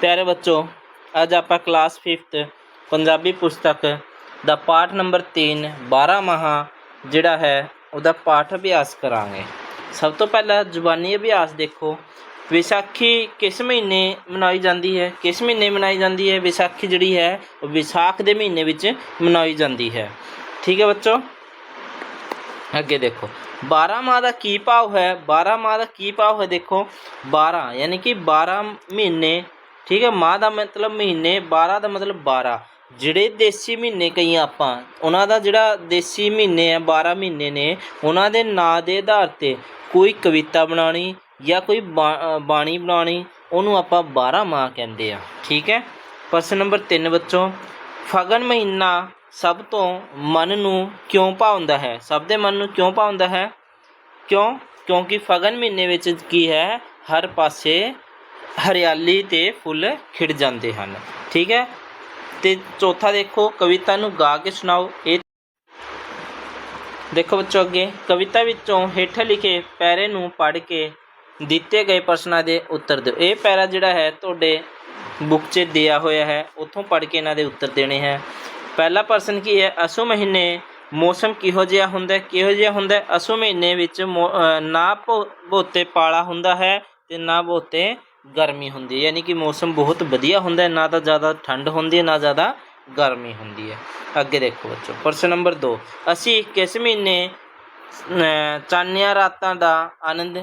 ਪਿਆਰੇ ਬੱਚੋ, ਅੱਜ ਆਪਾਂ ਕਲਾਸ 5th ਪੰਜਾਬੀ ਪੁਸਤਕ ਦਾ ਪਾਠ ਨੰਬਰ 3 12 ਮਹਾ ਜਿਹੜਾ ਹੈ, ਉਹਦਾ ਪਾਠ ਅਭਿਆਸ ਕਰਾਂਗੇ। ਸਭ ਤੋਂ ਪਹਿਲਾਂ ਜ਼ੁਬਾਨੀ ਅਭਿਆਸ ਦੇਖੋ। ਵਿਸਾਖੀ ਕਿਸ ਮਹੀਨੇ ਮਨਾਈ ਜਾਂਦੀ ਹੈ? ਕਿਸ ਮਹੀਨੇ ਮਨਾਈ ਜਾਂਦੀ ਹੈ? ਵਿਸਾਖੀ ਜਿਹੜੀ ਹੈ, ਉਹ ਵਿਸਾਖ ਦੇ ਮਹੀਨੇ ਵਿੱਚ ਮਨਾਈ ਜਾਂਦੀ ਹੈ। ਠੀਕ ਹੈ ਬੱਚੋ? ਅੱਗੇ ਦੇਖੋ। 12 ਮਾਹ ਦਾ ਕੀ ਭਾਵ ਹੈ? 12 ਮਾਹ ਦਾ ਕੀ ਭਾਵ ਹੈ ਦੇਖੋ? 12 ਯਾਨੀ ਕਿ 12 ਮਹੀਨੇ ਠੀਕ ਹੈ, ਮਾਹ ਦਾ ਮਤਲਬ ਮਹੀਨੇ 12 ਦਾ ਮਤਲਬ 12 ਜਿਹੜੇ ਦੇਸੀ ਮਹੀਨੇ ਕਈ ਆਪਾਂ, ਉਹਨਾਂ ਦਾ ਜਿਹੜਾ ਦੇਸੀ ਮਹੀਨੇ ਆ 12 ਮਹੀਨੇ ਨੇ, ਉਹਨਾਂ ਦੇ ਨਾਂ ਦੇ ਆਧਾਰ ਤੇ ਕੋਈ ਕਵਿਤਾ ਬਣਾਉਣੀ ਜਾਂ ਕੋਈ ਬਾ- ਬਾਣੀ ਬਣਾਉਣੀ, ਉਹਨੂੰ ਆਪਾਂ 12 ਮਾਹ ਕਹਿੰਦੇ ਆ। ਠੀਕ ਹੈ, ਪ੍ਰਸ਼ਨ ਨੰਬਰ 3 ਬੱਚੋ ਫਗਨ ਮਹੀਨਾ ਸਭ ਤੋਂ ਮਨ ਨੂੰ ਕਿਉਂ ਭਾਉਂਦਾ ਹੈ? ਸਭ ਦੇ ਮਨ ਨੂੰ ਕਿਉਂ ਭਾਉਂਦਾ ਹੈ? ਕਿਉਂ? ਕਿਉਂਕਿ ਫਗਨ ਮਹੀਨੇ ਵਿੱਚ ਕੀ ਹੈ? ਹਰ ਪਾਸੇ ਹਰਿਆਲੀ ਤੇ ਫੁੱਲ ਖਿੜ ਜਾਂਦੇ ਹਨ। ਠੀਕ ਹੈ? ਤੇ ਚੌਥਾ ਦੇਖੋ, ਕਵਿਤਾ ਨੂੰ ਗਾ ਕੇ ਸੁਣਾਓ। ਇਹ ਦੇਖੋ ਬੱਚੋ ਅੱਗੇ, ਕਵਿਤਾ ਵਿੱਚੋਂ ਹੇਠ ਲਿਖੇ ਪੈਰੇ ਨੂੰ ਪੜ੍ਹ ਕੇ ਦਿੱਤੇ ਗਏ ਪ੍ਰਸ਼ਨਾਂ ਦੇ ਉੱਤਰ ਦਿਓ। ਇਹ ਪੈਰਾ ਜਿਹੜਾ ਹੈ, ਤੁਹਾਡੇ ਬੁੱਕ 'ਚ ਦਿਆ ਹੋਇਆ ਹੈ। ਉੱਥੋਂ ਪੜ੍ਹ ਕੇ ਇਹਨਾਂ ਦੇ ਉੱਤਰ ਦੇਣੇ ਹੈ। ਪਹਿਲਾ ਪ੍ਰਸ਼ਨ ਕੀ ਹੈ? ਅਸੂ ਮਹੀਨੇ ਮੌਸਮ ਕਿਹੋ ਜਿਹਾ ਹੁੰਦਾ ਕਿਹੋ ਜਿਹਾ ਹੁੰਦਾ ਅਸੂ ਮਹੀਨੇ ਵਿੱਚ ਮੌ- ਨਾ ਭੋ- ਬਹੁਤੇ ਪਾਲਾ ਹੁੰਦਾ ਹੈ ਤੇ ਨਾ ਬਹੁਤੇ ਗਰਮੀ ਹੁੰਦੀ ਹੈ ਯਾਨੀ ਕਿ ਮੌਸਮ ਬਹੁਤ ਵਧੀਆ ਹੁੰਦਾ ਹੈ ਨਾ ਤਾਂ ਜ਼ਿਆਦਾ ਠੰਡ ਹੁੰਦੀ ਹੈ ਨਾ ਜ਼ਿਆਦਾ ਗਰਮੀ ਹੁੰਦੀ ਹੈ। ਅੱਗੇ ਦੇਖੋ ਬੱਚੋ ਪ੍ਰਸ਼ਨ ਨੰਬਰ 2 ਅਸੀਂ ਕਿਸ ਮਹੀਨੇ ਅ, ਚਾਨਣੀਆਂ ਰਾਤਾਂ ਦਾ ਆਨੰਦ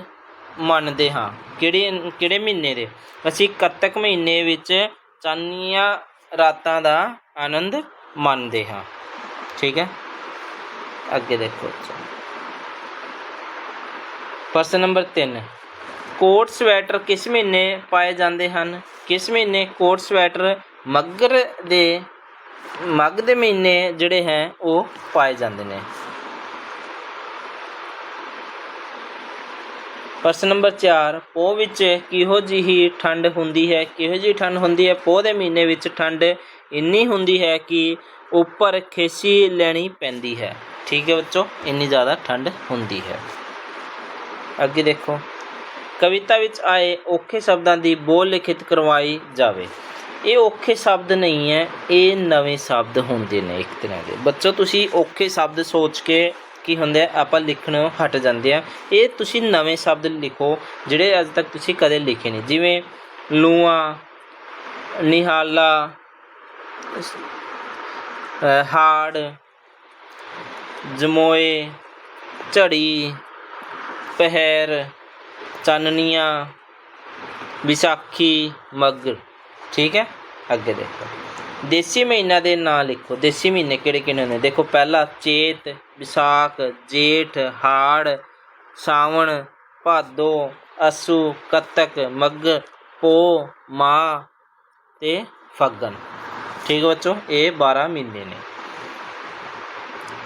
ਮੰਨਦੇ ਹਾਂ? ਕਿਹੜੇ ਕਿਹੜੇ ਮਹੀਨੇ ਦੇ? ਅਸੀਂ ਕੱਤਕ ਮਹੀਨੇ ਵਿੱਚ ਚਾਨਣੀਆਂ ਰਾਤਾਂ ਦਾ ਆਨੰਦ ਮੰਨਦੇ ਹਾਂ। ਠੀਕ ਹੈ? ਅੱਗੇ ਦੇਖੋ ਪ੍ਰਸ਼ਨ ਨੰਬਰ 3 ਕੋਟ ਸਵੈਟਰ ਕਿਸ ਮਹੀਨੇ ਪਾਏ ਜਾਂਦੇ ਹਨ? ਕਿਸ ਮਹੀਨੇ ਕੋਟ ਸਵੈਟਰ ਮੱਗਰ ਦੇ, ਮੱਗ ਦੇ ਮਹੀਨੇ ਜਿਹੜੇ ਹੈ ਉਹ ਪਾਏ ਜਾਂਦੇ ਨੇ? ਪ੍ਰਸ਼ਨ ਨੰਬਰ 4 ਪੋਹ ਵਿੱਚ ਕਿਹੋ ਜਿਹੀ ਠੰਡ ਹੁੰਦੀ ਹੈ? ਕਿਹੋ ਜਿਹੀ ਠੰਡ ਹੁੰਦੀ ਹੈ? ਪੋਹ ਦੇ ਮਹੀਨੇ ਵਿੱਚ ਠੰਡ ਇੰਨੀ ਹੁੰਦੀ ਹੈ ਕਿ ਉੱਪਰ ਖੇਸੀ ਲੈਣੀ ਪੈਂਦੀ ਹੈ। ਠੀਕ ਹੈ ਬੱਚੋ, ਇੰਨੀ ਜ਼ਿਆਦਾ ਠੰਡ ਹੁੰਦੀ ਹੈ। ਅੱਗੇ ਦੇਖੋ। ਕਵਿਤਾ ਵਿੱਚ ਆਏ ਔਖੇ ਸ਼ਬਦਾਂ ਦੀ ਬੋਲ ਲਿਖਿਤ ਕਰਵਾਈ ਜਾਵੇ। ਇਹ ਔਖੇ ਸ਼ਬਦ ਨਹੀਂ ਹੈ, ਇਹ ਨਵੇਂ ਸ਼ਬਦ ਹੁੰਦੇ ਨੇ ਇੱਕ ਤਰ੍ਹਾਂ ਦੇ। ਬੱਚੋ, ਤੁਸੀਂ ਔਖੇ ਸ਼ਬਦ ਸੋਚ ਕੇ ਕੀ ਹੁੰਦੇ ਆਪਾਂ ਲਿਖਣੋਂ ਹਟ ਜਾਂਦੇ ਆ। ਇਹ ਤੁਸੀਂ ਨਵੇਂ ਸ਼ਬਦ ਲਿਖੋ, ਜਿਹੜੇ ਅੱਜ ਤੱਕ ਤੁਸੀਂ ਕਦੇ ਲਿਖੇ ਨਹੀਂ। ਜਿਵੇਂ ਲੂਆਂ, ਨਿਹਾਲਾ ਹਾੜ, ਜਮੋਏ, ਝੜੀ, ਪਹਿਰ ਚਾਨਣੀਆਂ, ਵਿਸਾਖੀ ਮੱਘ ਠੀਕ ਹੈ? ਅੱਗੇ ਦੇਖੋ। ਦੇਸੀ ਮਹੀਨਾ ਦੇ ਨਾਂ ਲਿਖੋ। ਦੇਸੀ ਮਹੀਨੇ ਕਿਹੜੇ ਕਿਹੜੇ ਨੇ ਦੇਖੋ, ਪਹਿਲਾ ਚੇਤ, ਵਿਸਾਖ, ਜੇਠ, ਹਾੜ, ਸਾਵਣ, ਭਾਦੋ, ਅਸੂ, ਕੱਤਕ ਮੱਗ ਪੋ ਮਾਹ ਤੇ ਫੱਗਣ। ਠੀਕ ਹੈ ਬੱਚੋ? ਇਹ 12 ਮਹੀਨੇ ਨੇ।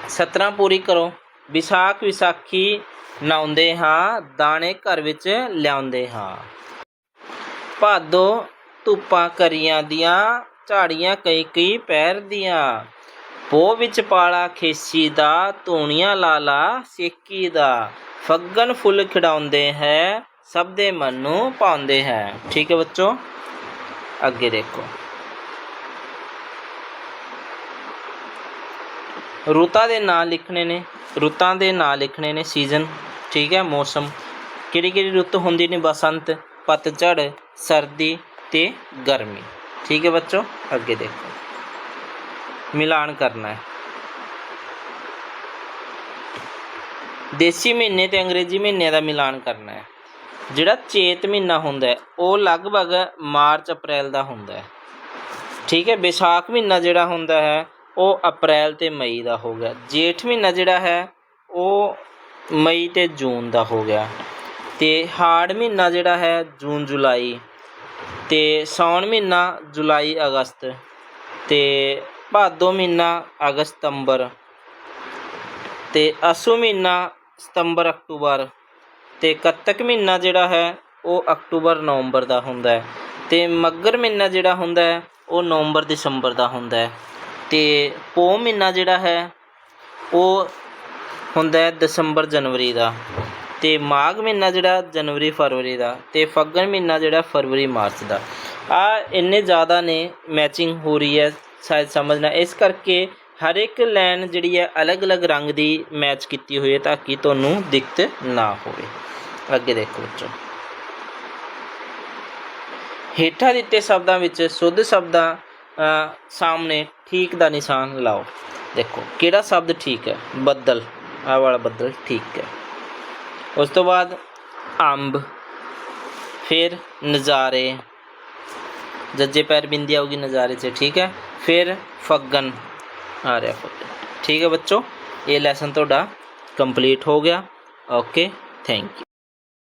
17 ਪੂਰੀ ਕਰੋ। ਵਿਸਾਖ, ਵਿਸਾਖੀ ਨਾਉਂਦੇ ਹਾਂ, ਦਾਣੇ ਘਰ ਵਿੱਚ ਲਿਆਉਂਦੇ ਹਾਂ। ਭਾਦੋ ਧੁੱਪਾਂ ਕਰੀਆਂ ਦੀਆਂ, ਝਾੜੀਆਂ ਕਈ ਕਈ ਪੈਰ ਦੀਆਂ। ਪੋ ਵਿੱਚ ਪਾਲਾ ਖੇਸੀ ਦਾ, ਧੂਣੀਆਂ ਲਾਲਾ ਸੇਕੀ ਦਾ। ਫੱਗਣ ਫੁੱਲ ਖਿਡਾਉਂਦੇ ਹੈ, ਸਭ ਦੇ ਮਨ ਨੂੰ ਪਾਉਂਦੇ ਹੈ। ਠੀਕ ਹੈ ਬੱਚੋ? ਅੱਗੇ ਦੇਖੋ। ਰੁੱਤਾਂ ਦੇ ਨਾਂ ਲਿਖਣੇ ਨੇ, ਰੁੱਤਾਂ ਦੇ ਨਾਂ ਲਿਖਣੇ ਨੇ ਸੀਜ਼ਨ ਠੀਕ ਹੈ ਮੌਸਮ। ਕਿਹੜੀ ਕਿਹੜੀ ਰੁੱਤ ਹੁੰਦੀ ਨੇ ਬਸੰਤ ਪਤਝੜ ਸਰਦੀ ਤੇ ਗਰਮੀ। ਠੀਕ ਹੈ ਬੱਚੋ, ਅੱਗੇ ਦੇਖੋ। ਮਿਲਾਨ ਕਰਨਾ ਹੈ। ਦੇਸੀ ਮਹੀਨੇ ਤੇ ਅੰਗਰੇਜ਼ੀ ਮਹੀਨੇ ਦਾ ਮਿਲਾਨ ਕਰਨਾ ਹੈ। ਜਿਹੜਾ ਚੇਤ ਮਹੀਨਾ ਹੁੰਦਾ ਹੈ, ਉਹ ਲਗਭਗ ਮਾਰਚ, ਅਪ੍ਰੈਲ ਦਾ ਹੁੰਦਾ ਹੈ। ਠੀਕ ਹੈ, ਵਿਸਾਖ ਮਹੀਨਾ ਜਿਹੜਾ ਹੁੰਦਾ ਹੈ, ਉਹ ਅਪ੍ਰੈਲ ਤੇ ਮਈ ਦਾ ਹੋ ਗਿਆ। ਜੇਠ ਮਹੀਨਾ ਜਿਹੜਾ ਹੈ, ਉਹ ਮਈ ਤੇ ਜੂਨ ਦਾ ਹੋ ਗਿਆ। ਅਤੇ ਹਾੜ ਮਹੀਨਾ ਜਿਹੜਾ ਹੈ ਜੂਨ, ਜੁਲਾਈ ਅਤੇ ਸਾਉਣ ਮਹੀਨਾ ਜੁਲਾਈ, ਅਗਸਤ ਅਤੇ ਭਾਦੋ ਮਹੀਨਾ ਅਗਸਤ ਸਤੰਬਰ ਅਤੇ ਅਸੂ ਮਹੀਨਾ ਸਤੰਬਰ, ਅਕਤੂਬਰ ਅਤੇ ਕੱਤਕ ਮਹੀਨਾ ਜਿਹੜਾ ਹੈ ਉਹ ਅਕਤੂਬਰ, ਨਵੰਬਰ ਦਾ ਹੁੰਦਾ ਹੈ ਤੇ ਮੱਘਰ ਮਹੀਨਾ ਜਿਹੜਾ ਹੁੰਦਾ ਹੈ ਉਹ ਨਵੰਬਰ, ਦਸੰਬਰ ਦਾ ਹੁੰਦਾ ਹੈ ਤੇ ਪੋਹ ਮਹੀਨਾ ਜਿਹੜਾ ਹੈ ਉਹ ਹੁੰਦਾ ਹੈ ਦਸੰਬਰ ਜਨਵਰੀ ਦਾ। ਅਤੇ ਮਾਘ ਮਹੀਨਾ ਜਿਹੜਾ ਜਨਵਰੀ ਫਰਵਰੀ ਦਾ ਅਤੇ ਫੱਗਣ ਮਹੀਨਾ ਜਿਹੜਾ ਫਰਵਰੀ ਮਾਰਚ ਦਾ। ਆਹ ਇੰਨੇ ਜ਼ਿਆਦਾ ਨੇ ਮੈਚਿੰਗ ਹੋ ਰਹੀ ਹੈ ਸ਼ਾਇਦ ਸਮਝਣਾ। ਇਸ ਕਰਕੇ ਹਰ ਇੱਕ ਲਾਈਨ ਜਿਹੜੀ ਹੈ ਅਲੱਗ-ਅਲੱਗ ਰੰਗ ਦੀ ਮੈਚ ਕੀਤੀ ਹੋਈ ਹੈ ਤਾਂ ਕਿ ਤੁਹਾਨੂੰ ਦਿੱਕਤ ਨਾ ਹੋਵੇ। ਅੱਗੇ ਦੇਖੋ ਬੱਚੋ। ਹੇਠਾਂ ਦਿੱਤੇ ਸ਼ਬਦਾਂ ਵਿੱਚ ਸ਼ੁੱਧ ਸ਼ਬਦਾਂ ਸਾਹਮਣੇ ਠੀਕ ਦਾ ਨਿਸ਼ਾਨ ਲਾਓ। ਦੇਖੋ ਕਿਹੜਾ ਸ਼ਬਦ ਠੀਕ ਹੈ? ਬੱਦਲ। ਆਹ ਵਾਲਾ ਬੱਦਲ ਠੀਕ ਹੈ ਉਸ ਤੋਂ ਬਾਅਦ ਅੰਬ ਫਿਰ ਨਜ਼ਾਰੇ ਜੱਜੇ ਪੈਰ ਬਿੰਦੀ ਆਊਗੀ ਨਜ਼ਾਰੇ 'ਚ ਠੀਕ ਹੈ ਫਿਰ ਫੱਗਨ ਆ ਰਿਹਾ ਫੱਗਨ ਠੀਕ ਹੈ ਬੱਚੋ ਇਹ ਲੈਸਨ ਤੁਹਾਡਾ ਕੰਪਲੀਟ ਹੋ ਗਿਆ ਓਕੇ ਥੈਂਕ ਯੂ